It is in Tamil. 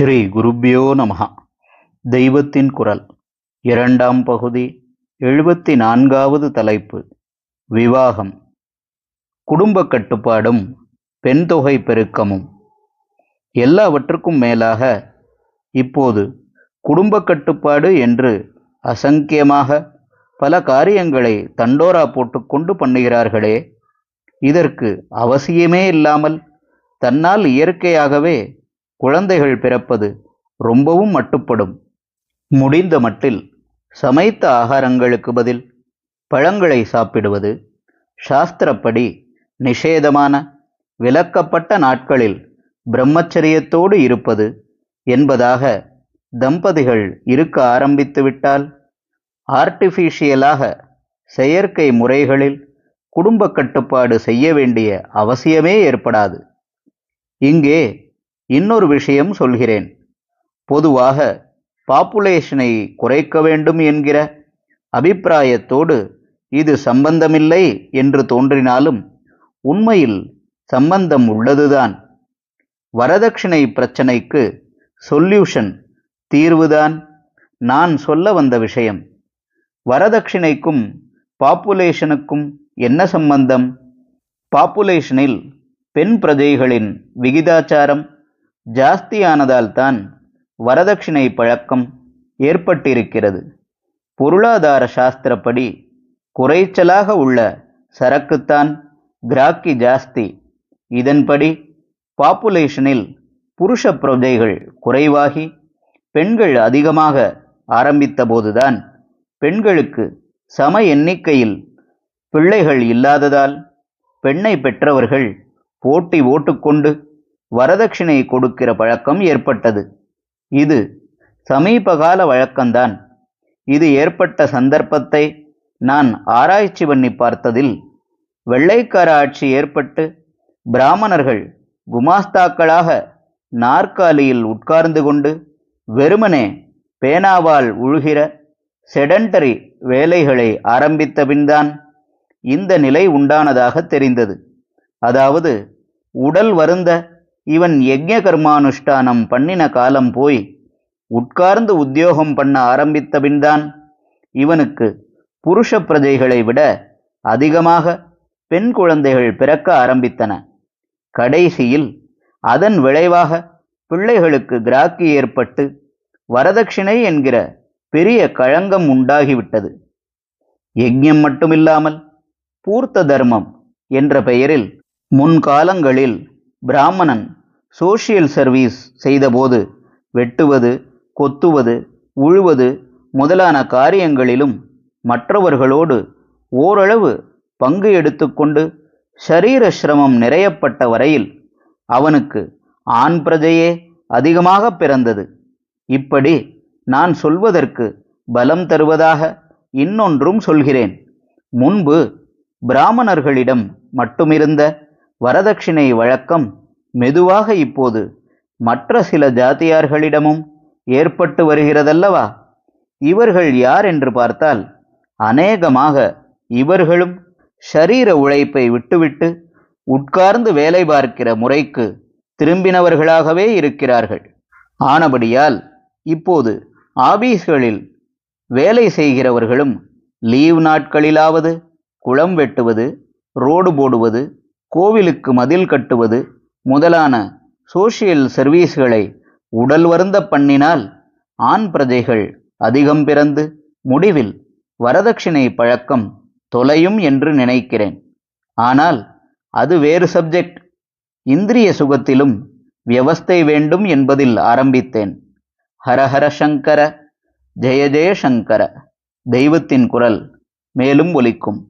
ஸ்ரீ குருப்பியோ நமகா தெய்வத்தின் குரல். இரண்டாம் பகுதி எழுபத்தி நான்காவது தலைப்பு விவாகம். குடும்ப கட்டுப்பாடும் பெண் தொகை பெருக்கமும். எல்லாவற்றுக்கும் மேலாக இப்போது குடும்ப கட்டுப்பாடு என்று அசங்கியமாக பல காரியங்களை தண்டோரா போட்டுக்கொண்டு பண்ணுகிறார்களே இதற்கு அவசியமே இல்லாமல் தன்னால் இயற்கையாகவே குழந்தைகள் பிறப்பது ரொம்பவும் மட்டுப்படும். முடிந்த மட்டில் சமைத்த ஆகாரங்களுக்கு பதில் பழங்களை சாப்பிடுவது. சாஸ்திரப்படி நிஷேதமான விலக்கப்பட்ட நாட்களில் பிரம்மச்சரியத்தோடு இருப்பது என்பதாக தம்பதிகள் இருக்க ஆரம்பித்துவிட்டால் ஆர்டிஃபிஷியலாக செயற்கை முறைகளில் குடும்ப கட்டுப்பாடு செய்ய வேண்டிய அவசியமே ஏற்படாது. இங்கே இன்னொரு விஷயம் சொல்கிறேன். பொதுவாக பாப்புலேஷனை குறைக்க வேண்டும் என்கிற அபிப்பிராயத்தோடு இது சம்பந்தமில்லை என்று தோன்றினாலும் உண்மையில் சம்பந்தம் உள்ளதுதான். வரதட்சணை பிரச்சனைக்கு சொல்யூஷன் தீர்வுதான். நான் சொல்ல வந்த விஷயம் வரதட்சணைக்கும் பாப்புலேஷனுக்கும் என்ன சம்பந்தம்? பாப்புலேஷனில் பெண் பிரஜைகளின் விகிதாச்சாரம் ஜாஸ்தியானதால்தான் வரதட்சிணை பழக்கம் ஏற்பட்டிருக்கிறது. பொருளாதார சாஸ்திரப்படி குறைச்சலாக உள்ள சரக்குத்தான் கிராக்கி ஜாஸ்தி. இதன்படி பாப்புலேஷனில் புருஷ பிரஜைகள் குறைவாகி பெண்கள் அதிகமாக ஆரம்பித்தபோதுதான் பெண்களுக்கு சம எண்ணிக்கையில் பிள்ளைகள் இல்லாததால் பெண்ணை பெற்றவர்கள் போட்டி ஓட்டுக்கொண்டு வரதட்சிணை கொடுக்கிற பழக்கம் ஏற்பட்டது. இது சமீபகால வழக்கம்தான். இது ஏற்பட்ட சந்தர்ப்பத்தை நான் ஆராய்ச்சி பண்ணி பார்த்ததில் வெள்ளைக்கார ஆட்சி ஏற்பட்டு பிராமணர்கள் குமாஸ்தாக்களாக நாற்காலியில் உட்கார்ந்து கொண்டு வெறுமனே பேனாவால் உழுகிற செடண்டரி வேலைகளை ஆரம்பித்த பின்தான் இந்த நிலை உண்டானதாக தெரிந்தது. அதாவது உடல் வருந்த இவன் யஜ்ய கர்மானுஷ்டானம் பண்ணின காலம் போய் உட்கார்ந்து உத்தியோகம் பண்ண ஆரம்பித்தபின்தான் இவனுக்கு புருஷ பிரஜைகளை விட அதிகமாக பெண் குழந்தைகள் பிறக்க ஆரம்பித்தன. கடைசியில் அதன் விளைவாக பிள்ளைகளுக்கு கிராக்கி ஏற்பட்டு வரதட்சிணை என்கிற பெரிய களங்கம் உண்டாகிவிட்டது. யஜ்யம் மட்டுமில்லாமல் பூர்த்த தர்மம் என்ற பெயரில் முன்காலங்களில் பிராமணன் சோஷியல் சர்வீஸ் செய்தபோது வெட்டுவது கொத்துவது உழுவது முதலான காரியங்களிலும் மற்றவர்களோடு ஓரளவு பங்கு எடுத்துக்கொண்டு ஷரீர சிரமம் நிறையப்பட்ட வரையில் அவனுக்கு ஆண் பிரஜையே அதிகமாக பிறந்தது. இப்படி நான் சொல்வதற்கு பலம் தருவதாக இன்னொன்றும் சொல்கிறேன். முன்பு பிராமணர்களிடம் மட்டுமிருந்த வரதட்சிணை வழக்கம் மெதுவாக இப்போது மற்ற சில ஜாதியார்களிடமும் ஏற்பட்டு வருகிறதல்லவா? இவர்கள் யார் என்று பார்த்தால் அநேகமாக இவர்களும் ஷரீர உழைப்பை விட்டுவிட்டு உட்கார்ந்து வேலை பார்க்கிற முறைக்கு திரும்பினவர்களாகவே இருக்கிறார்கள். ஆனபடியால் இப்போது ஆபீஸ்களில் வேலை செய்கிறவர்களும் லீவ் நாட்களிலாவது குளம் வெட்டுவது ரோடு போடுவது கோவிலுக்கு மதில் கட்டுவது முதலான சோஷியல் சர்வீஸ்களை உடல் வருந்த பண்ணினால் ஆண் பிரஜைகள் அதிகம் பிறந்து முடிவில் வரதட்சிணை பழக்கம் தொலையும் என்று நினைக்கிறேன். ஆனால் அது வேறு சப்ஜெக்ட் இந்திரிய சுகத்திலும் வியவஸ்தை வேண்டும் என்பதில் ஆரம்பித்தேன். ஹரஹர சங்கர ஜெய ஜெயசங்கர தெய்வத்தின் குரல் மேலும் ஒலிக்கும்.